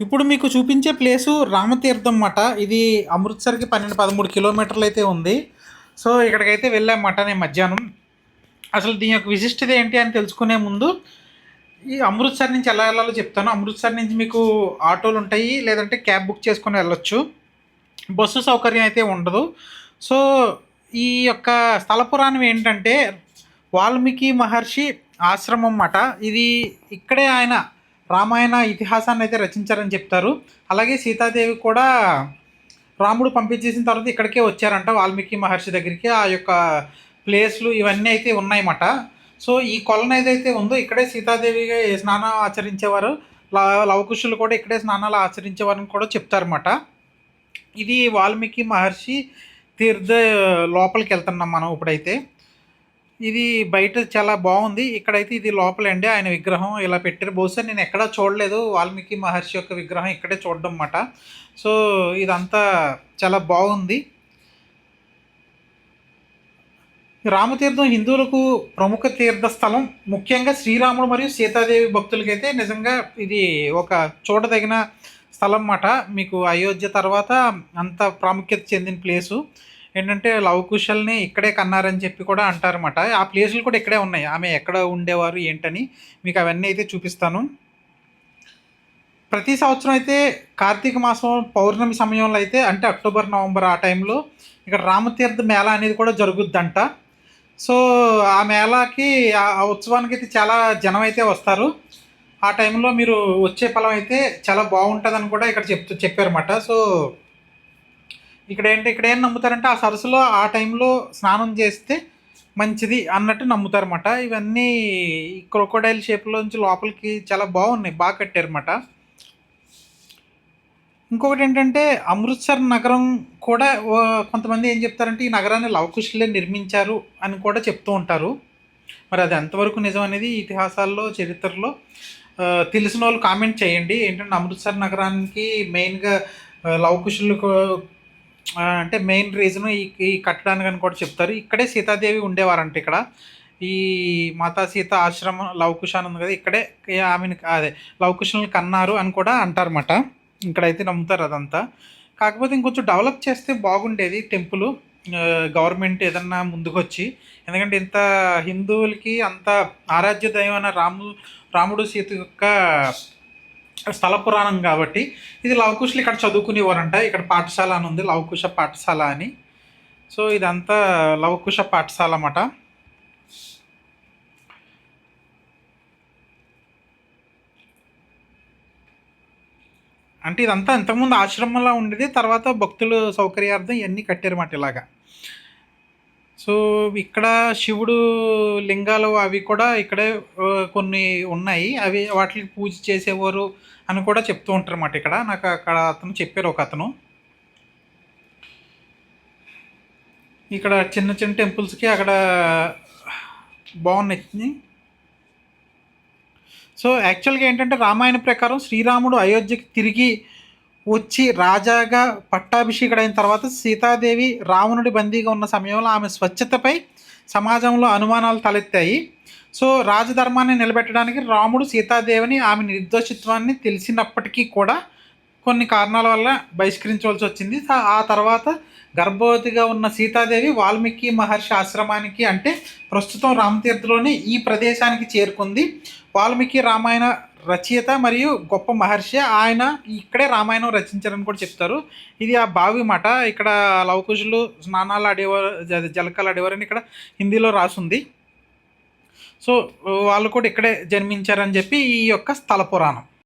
ఇప్పుడు మీకు చూపించే ప్లేసు రామతీర్థం అన్నమాట ఇది అమృత్సర్కి పన్నెండు పదమూడు కిలోమీటర్లు అయితే ఉంది. సో ఇక్కడికైతే వెళ్ళామన్నమాట నేను మధ్యాహ్నం. అసలు దీని యొక్క విశిష్టత ఏంటి అని తెలుసుకునే ముందు ఈ అమృత్సర్ నుంచి ఎలా వెళ్ళాలో చెప్తాను. అమృత్సర్ నుంచి మీకు ఆటోలు ఉంటాయి లేదంటే క్యాబ్ బుక్ చేసుకొని వెళ్ళొచ్చు. బస్సు సౌకర్యం అయితే ఉండదు. సో ఈ యొక్క స్థల పురాణం ఏంటంటే వాల్మీకి మహర్షి ఆశ్రమం అన్నమాట ఇది ఇక్కడే ఆయన రామాయణ ఇతిహాసాన్ని అయితే రచించారని చెప్తారు. అలాగే సీతాదేవి కూడా రాముడు పంపించేసిన తర్వాత ఇక్కడికే వచ్చారంట వాల్మీకి మహర్షి దగ్గరికి. ఆ యొక్క ప్లేస్లు ఇవన్నీ అయితే ఉన్నాయన్నమాట. సో ఈ కొలను ఏదైతే ఉందో ఇక్కడే సీతాదేవిగా స్నానం ఆచరించేవారు. లవకుశులు కూడా ఇక్కడే స్నానాలు ఆచరించేవారని కూడా చెప్తారన్నమాట. ఇది వాల్మీకి మహర్షి తీర్థ లోపలికి వెళ్తున్నాం మనం ఇప్పుడైతే. ఇది బయట చాలా బాగుంది. ఇక్కడైతే ఇది లోపలండి. ఆయన విగ్రహం ఇలా పెట్టారు. బహుశా నేను ఎక్కడా చూడలేదు. వాల్మీకి మహర్షి యొక్క విగ్రహం ఇక్కడే చూడడం అన్నమాట సో ఇదంతా చాలా బాగుంది. రామతీర్థం హిందువులకు ప్రముఖ తీర్థస్థలం ముఖ్యంగా శ్రీరాముడు మరియు సీతాదేవి భక్తులకైతే నిజంగా ఇది ఒక చూడదగిన స్థలం అన్నమాట. మీకు అయోధ్య తర్వాత అంత ప్రాముఖ్యత చెందిన ప్లేసు. ఏంటంటే లవకుశల్ని ఇక్కడే కన్నారని చెప్పి కూడా అంటారన్నమాట. ఆ ప్లేసులు కూడా ఇక్కడే ఉన్నాయి. ఆమె ఎక్కడ ఉండేవారు ఏంటని మీకు అవన్నీ అయితే చూపిస్తాను. ప్రతి సంవత్సరం అయితే కార్తీక మాసం పౌర్ణమి సమయంలో అయితే అంటే అక్టోబర్ నవంబర్ ఆ టైంలో ఇక్కడ రామతీర్థ మేళ అనేది కూడా జరుగుద్దంట. సో ఆ మేళాకి ఆ ఆ ఉత్సవానికి అయితే చాలా జనం అయితే వస్తారు. ఆ టైంలో మీరు వచ్చే ఫలం అయితే చాలా బాగుంటుందని కూడా ఇక్కడ చెప్తూ చెప్పారన్నమాట. సో ఇక్కడ ఏంటి ఇక్కడ ఏం నమ్ముతారంటే ఆ సరస్సులో ఆ టైంలో స్నానం చేస్తే మంచిది అన్నట్టు నమ్ముతారన్నమాట. ఇవన్నీ క్రొకోడైల్ షేప్లోంచి లోపలికి చాలా బాగున్నాయి బాగా కట్టారన్నమాట. ఇంకొకటి ఏంటంటే అమృత్సర్ నగరం కూడా కొంతమంది ఏం చెప్తారంటే ఈ నగరాన్ని లవకుశులే నిర్మించారు అని కూడా చెప్తూ ఉంటారు. మరి అది ఎంతవరకు నిజం అనేది ఇతిహాసాల్లో చరిత్రలో తెలిసిన వాళ్ళు కామెంట్ చేయండి. ఏంటంటే అమృత్సర్ నగరానికి మెయిన్గా లవకుశులు అంటే మెయిన్ రీజన్ ఈ ఈ కట్టడానికి అని కూడా చెప్తారు. ఇక్కడే సీతాదేవి ఉండేవారంట ఇక్కడ. ఈ మాతా సీత ఆశ్రమం లవకుశాన్ ఉంది కదా ఇక్కడే ఆమెను అదే లవకుశులను కన్నారు అని కూడా అంటారన్నమాట. ఇక్కడైతే నమ్ముతారు అదంతా. కాకపోతే ఇంకొంచెం డెవలప్ చేస్తే బాగుండేది టెంపుల్. గవర్నమెంట్ ఏదన్నా ముందుకొచ్చి. ఎందుకంటే ఇంత హిందువులకి అంత ఆరాధ్య అన్న రాము రాముడు సీత యొక్క స్థల పురాణం కాబట్టి ఇది లవకుశులు ఇక్కడ చదువుకునేవారంట. ఇక్కడ పాఠశాల అని ఉంది లవకుశ పాఠశాల అని. సో ఇదంతా లవకుశ పాఠశాల అన్నమాట. అంటే ఇదంతా ఇంతకుముందు ఆశ్రమంలో ఉండేది తర్వాత భక్తులు సౌకర్యార్థం ఇవన్నీ కట్టారన్నమాట ఇలాగా. సో ఇక్కడ శివుడు లింగాలు అవి కూడా ఇక్కడే కొన్ని ఉన్నాయి. అవి వాటికి పూజ చేసేవారు అని కూడా చెప్తూ ఉంటారు అన్నమాట ఇక్కడ. నాకు అక్కడ అతను చెప్పారు ఒక అతను. ఇక్కడ చిన్న చిన్న టెంపుల్స్కి అక్కడ బాగున్నాయి. సో యాక్చువల్గా ఏంటంటే రామాయణ ప్రకారం శ్రీరాముడు అయోధ్యకి తిరిగి వచ్చి రాజాగా పట్టాభిషేకుడైన తర్వాత సీతాదేవి రావణుడి బందీగా ఉన్న సమయంలో ఆమె స్వచ్ఛతపై సమాజంలో అనుమానాలు తలెత్తాయి. సో రాజధర్మాన్ని నిలబెట్టడానికి రాముడు సీతాదేవిని ఆమె నిర్దోషిత్వాన్ని తెలిసినప్పటికీ కూడా కొన్ని కారణాల వల్ల బహిష్కరించవలసి వచ్చింది. ఆ- తర్వాత గర్భవతిగా ఉన్న సీతాదేవి వాల్మీకి మహర్షి ఆశ్రమానికి అంటే ప్రస్తుతం రామతీర్థలోని ఈ ప్రదేశానికి చేరుకుంది. వాల్మీకి రామాయణ రచయిత మరియు గొప్ప మహర్షి ఆయన ఇక్కడే రామాయణం రచించారని కూడా చెప్తారు. ఇది ఆ బావి మాట. ఇక్కడ లవకుశులు స్నానాలు ఆడేవారు జ- జలకాలు ఆడేవారని ఇక్కడ హిందీలో రాసుంది. సో వాళ్ళు కూడా ఇక్కడే జన్మించారని చెప్పి ఈ యొక్క స్థల పురాణం.